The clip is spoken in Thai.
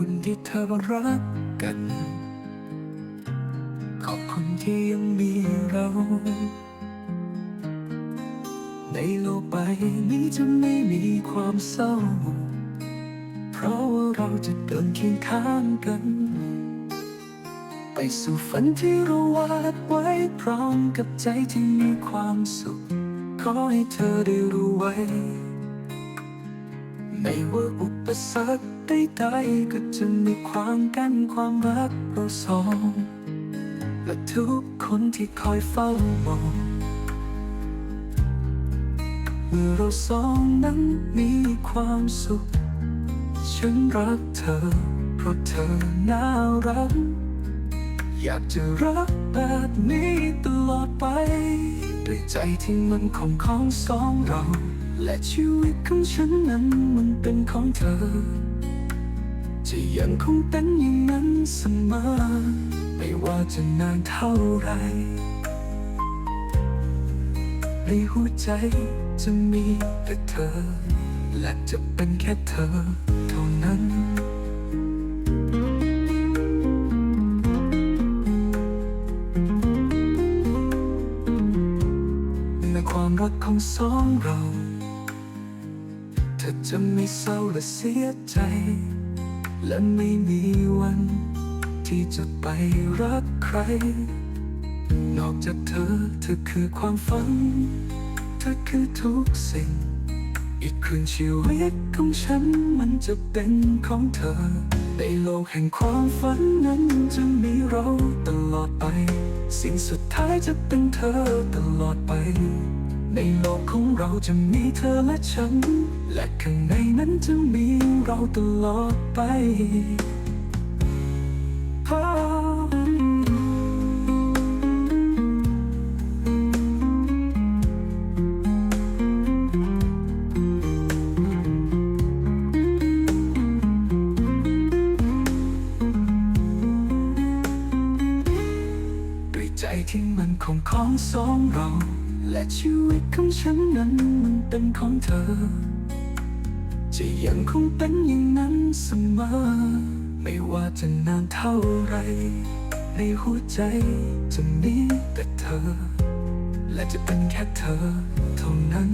คุณที่เธอรักกัน ขอบคุณที่ยังมีเรา ในโลกใบนี้จะไม่มีความเศร้า เพราะว่าเราจะเดินเคียงข้างกัน ไปสู่ฝันที่เราวาดไว้พร้อมกับใจที่มีความสุข ขอให้เธอได้รู้ไว้ ไม่ว่าอุปสรรคใดๆก็จะมีความกันความรักเราสอง และทุกคนที่คอยเฝ้ามองเมื่อเราสองนั้นมีความสุข ฉันรักเธอ เพราะเธอน่ารัก อยากจะรักแบบนี้ตลอดไปด้วยใจที่มันคงของสองเรา และชีวิตของฉันนั้นมันเป็นของเธอ จะยังคงเป็นอย่างนั้นเสมอ ไม่ว่าจะนานเท่าไรในหัวใจจะมีแต่เธอ และจะเป็นแค่เธอเท่านั้น รักของสองเรา เธอจะไม่เศร้าและเสียใจ และไม่มีวัน ที่จะไปรักใคร นอกจากเธอ เธอคือความฝัน เธอคือทุกสิ่ง อีกคืนชีวิตของฉันมันจะเป็นของเธอ ในโลกแห่งความฝันนั้นจะมีเราตลอดไป สิ่งสุดท้ายจะเป็นเธอตลอดไป ในโลกของเราจะมีเธอและฉัน และข้างในนั้นจะมีเราตลอดไปด้วยใจที่มันคงของสองเรา และชีวิตของฉันนั้นมันเป็นของเธอ จะยังคงเป็นอย่างนั้นเสมอ ไม่ว่าจะนานเท่าไร ในหัวใจจะมีแต่เธอ และจะเป็นแค่เธอเท่านั้น